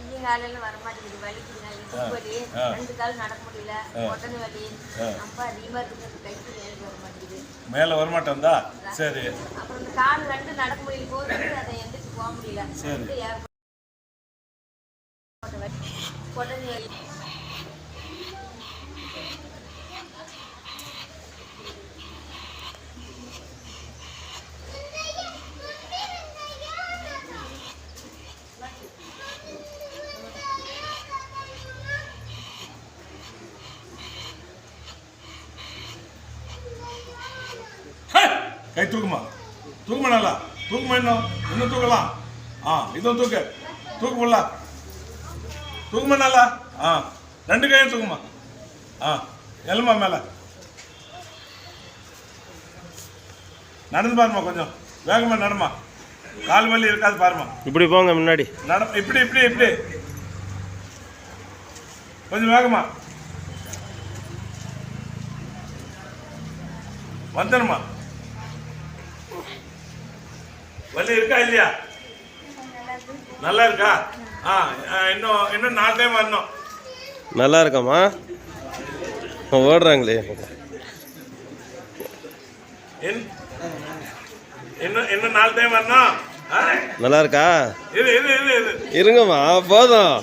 காலையில வர மாட்டேங்குது. வலிக்குதுங்க இடுப்பு வலி. ரெண்டு கால் நடக்க முடியல. உடனே வலி. ரொம்ப அதிகமா இருக்குது கைக்கு வேலைக்கு வர மாட்டேங்குது. மேலே வரமாட்டேன்தா சரி. அப்புறம் இந்த கால் ரெண்டு நடக்க முடியல. போது அதை எந்திரிச்சு போக முடியல. சரி. உடனே வலி. கை தூக்குமா? தூக்குமா நல்லா? தூக்குமா இன்னும் இன்னும் தூக்கலாம்? ஆ இதுவும் தூக்கு. தூக்கு போடல தூக்குமா நல்லா? ஆ ரெண்டு கையும் தூக்குமா? ஆ எலுமா மேலே. நடந்து பாருமா கொஞ்சம். வேகமா நடமா? கால் வலி இருக்காது பாருமா. இப்படி போங்க முன்னாடி. நட இப்படி இப்படி இப்படி. கொஞ்சம் வேகமா. வந்துடுமா வலி இருக்கா இல்லையா? நல்லா இருக்கா ஆ இன்னும் இன்னும் நாலு டைம் வரணும். நல்லா இருக்காம்மா. ஓடுறாங்களே. இன்- இன்னும் இன்னும் நாலு டைம் வரணும்? நல்லா இருக்கா? இரு இரு இரு இரு. இருங்கம்மா போதும்.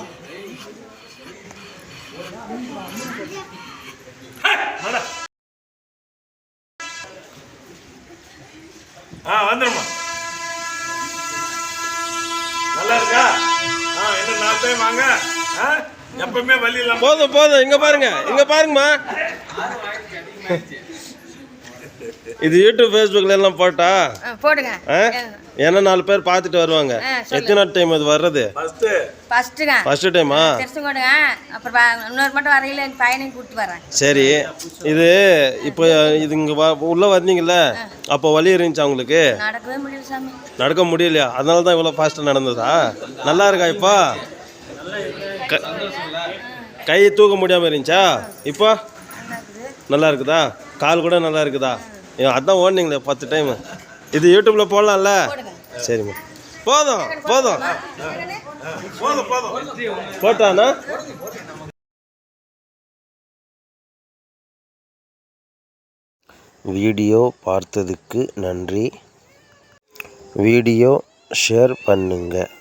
ஆ வந்துடுமா நல்லா இருக்கா? ஆ இன்னும் நாலு டைம் வாங்க. ஆ எப்பவுமே வலி இல்லாம போதும் போதும். இங்க பாருங்க. இங்க பாருங்கம்மா. இது யூடியூப் ஃபேஸ்புக்ல எல்லாம் போட்டா? ஆ, போடுங்க? ஏன்னா நாலு பேர் பார்த்துட்டு வருவாங்க. எத்தனை டைம் அது வர்றது? ஃபர்ஸ்ட் ஃபர்ஸ்ட்டுங்க ஃபர்ஸ்ட் டைமா தெரிஞ்சுக்கோடுங்க அப்புறம் இன்னொரு மட்டும் வரையில என் பையனையும் கூப்பிட்டு வரேன். சரி. இது இப்போ இது இங்கே வ உள்ளே வந்தீங்கல்ல? அப்போ வலி இருந்துச்சு அவங்களுக்கு நடக்கவே முடியல சாமி. நடக்க முடியலையா? அதனால தான் இவ்வளோ ஃபாஸ்ட்டாக நடந்ததா? நல்லா இருக்கா இப்போ? க- கை தூக்க முடியாமல் இருந்துச்சா? இப்போ? நல்லா இருக்குதா? கால் கூட நல்லா இருக்குதா அதான் ஓடுனீங்களே பத்து டைம் இது யூடியூப்பில் போடலாம்ல? சரிம்மா. போதும் போதும். போதும் போதும். போட்டானா? வீடியோ பார்த்ததுக்கு நன்றி. வீடியோ ஷேர் பண்ணுங்கள்